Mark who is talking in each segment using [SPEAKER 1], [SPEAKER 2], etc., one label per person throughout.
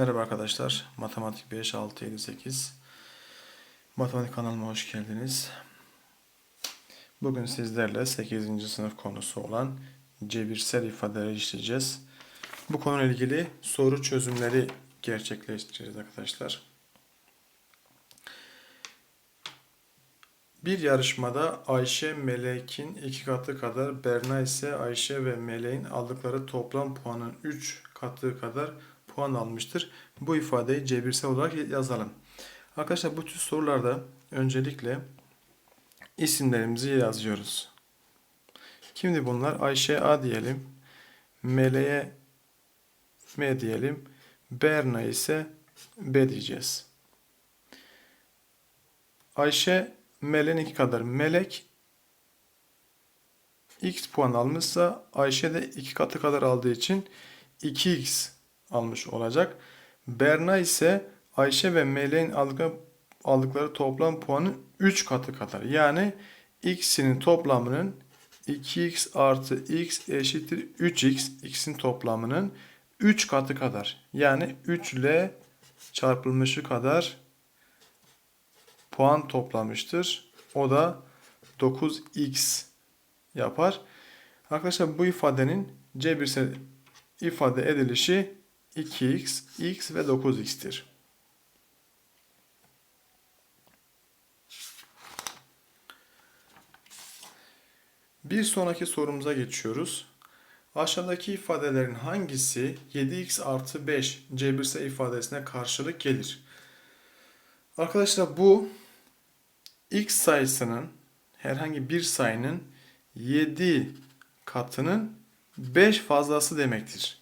[SPEAKER 1] Merhaba arkadaşlar. Matematik 5, 6, 7, 8. Matematik kanalıma hoş geldiniz. Bugün sizlerle 8. sınıf konusu olan cebirsel ifadeleri işleyeceğiz. Bu konuyla ilgili soru çözümleri gerçekleştireceğiz arkadaşlar. Bir yarışmada Ayşe Melek'in iki katı kadar, Berna ise Ayşe ve Melek'in aldıkları toplam puanın 3 katı kadar puan almıştır. Bu ifadeyi cebirsel olarak yazalım. Arkadaşlar bu tür sorularda öncelikle isimlerimizi yazıyoruz. Kimdi bunlar? Ayşe A diyelim. Meleğe M diyelim. Berna ise B diyeceğiz. Ayşe Melek'in iki kadar. Melek X puan almışsa Ayşe de iki katı kadar aldığı için 2X almış olacak. Berna ise Ayşe ve aldıkları, aldıkları toplam puanın 3 katı kadar. Yani x'inin toplamının 2x artı x eşittir 3x. x'in toplamının 3 katı kadar. Yani 3 ile çarpılmışı kadar puan toplamıştır. O da 9x yapar. Arkadaşlar bu ifadenin cebirsel ifade edilişi 2x, x ve 9x'tir. Bir sonraki sorumuza geçiyoruz. Aşağıdaki ifadelerin hangisi 7x artı 5 cebirsel ifadesine karşılık gelir? Arkadaşlar bu x sayısının herhangi bir sayının 7 katının 5 fazlası demektir.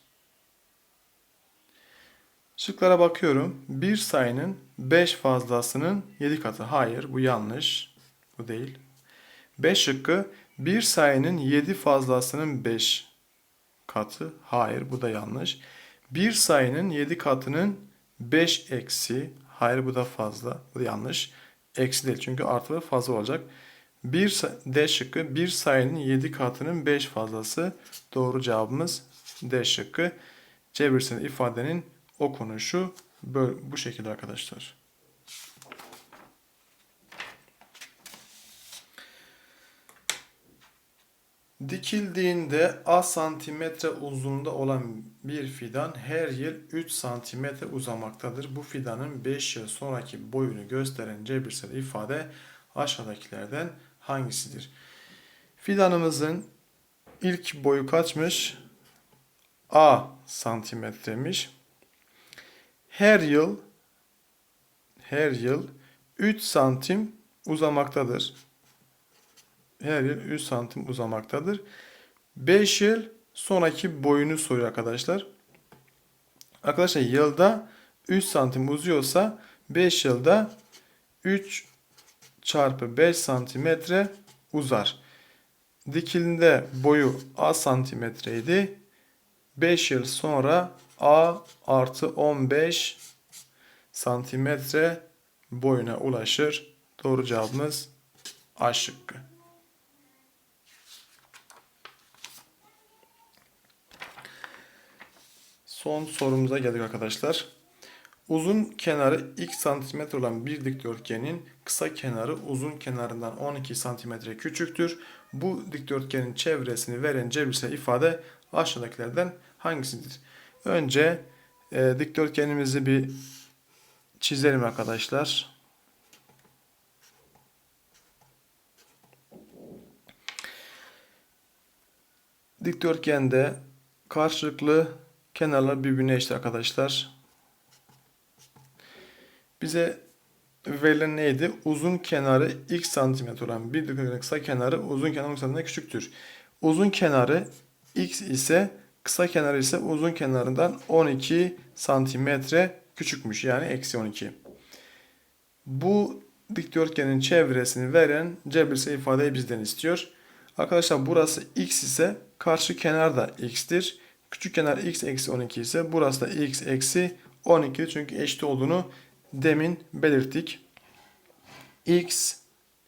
[SPEAKER 1] Şıklara bakıyorum. Bir sayının 5 fazlasının 7 katı. Hayır bu yanlış. Bu değil. 5 şıkkı bir sayının 7 fazlasının 5 katı. Hayır bu da yanlış. Bir sayının 7 katının 5 eksi. Hayır bu da fazla. Bu da yanlış. Eksi değil çünkü artı ve fazla olacak. Bir D şıkkı bir sayının 7 katının 5 fazlası. Doğru cevabımız D şıkkı. Cebirsel ifadenin okunuşu böyle, bu şekilde arkadaşlar. Dikildiğinde A santimetre uzunluğunda olan bir fidan her yıl 3 santimetre uzamaktadır. Bu fidanın 5 yıl sonraki boyunu gösteren cebirsel ifade aşağıdakilerden hangisidir? Fidanımızın ilk boyu kaçmış? A santimetremiş. Her yıl her yıl 3 santim uzamaktadır. Her yıl 3 santim uzamaktadır. 5 yıl sonraki boyunu soruyor arkadaşlar. Arkadaşlar yılda 3 santim uzuyorsa 5 yılda 3 çarpı 5 santimetre uzar. Dikilinde boyu A santimetreydi. 5 yıl sonra A artı 15 santimetre boyuna ulaşır. Doğru cevabımız A şıkkı. Son sorumuza geldik arkadaşlar. Uzun kenarı x santimetre olan bir dikdörtgenin kısa kenarı uzun kenarından 12 santimetre küçüktür. Bu dikdörtgenin çevresini veren cebirsel ifade aşağıdakilerden hangisidir? Önce e, dikdörtgenimizi bir çizelim arkadaşlar. Dikdörtgende karşılıklı kenarlar birbirine eşit arkadaşlar. Bize verilen neydi? Uzun kenarı x santimetre olan bir dikdörtgenin kısa kenarı uzun kenarın kısalığından küçüktür. Uzun kenarı x ise kısa kenarı ise uzun kenarından 12 santimetre küçükmüş. Yani eksi 12. Bu dikdörtgenin çevresini veren cebirsel ifadeyi bizden istiyor. Arkadaşlar burası x ise karşı kenar da x'tir. Küçük kenar x eksi 12 ise burası da x eksi 12 çünkü eşit olduğunu demin belirttik. x,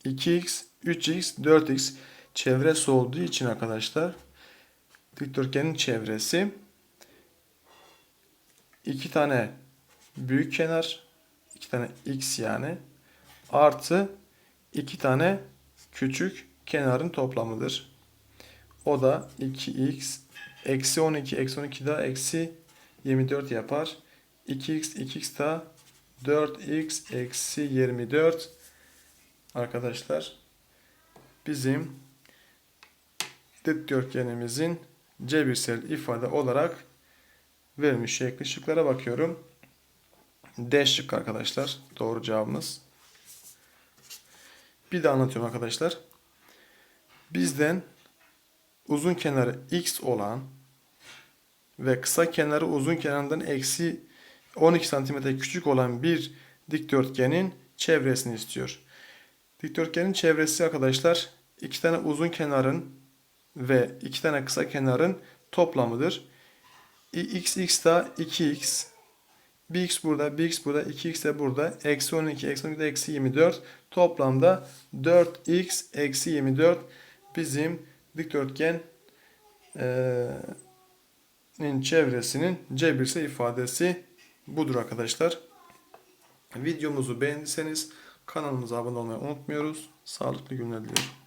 [SPEAKER 1] 2x, 3x, 4x çevresi olduğu için arkadaşlar dikdörtgenin çevresi iki tane büyük kenar iki tane x yani artı iki tane küçük kenarın toplamıdır. O da 2x eksi 12 eksi 12 daha eksi 24 yapar. 2x 2x daha 4x eksi 24 arkadaşlar bizim dikdörtgenimizin cebirsel ifade olarak verilmiş şekli şıklara bakıyorum. D şık arkadaşlar. Doğru cevabımız. Bir de anlatıyorum arkadaşlar. Bizden uzun kenarı x olan ve kısa kenarı uzun kenarından eksi 12 santimetre küçük olan bir dikdörtgenin çevresini istiyor. Dikdörtgenin çevresi arkadaşlar iki tane uzun kenarın ve iki tane kısa kenarın toplamıdır. x x da 2x. Bir x burada, bir x burada, 2x de burada. Eksi 12, eksi 12 de eksi 24. Toplamda 4x eksi 24 bizim dikdörtgen nin çevresinin cebirsel ifadesi budur arkadaşlar. Videomuzu beğendiyseniz kanalımıza abone olmayı unutmuyoruz. Sağlıklı günler diliyorum.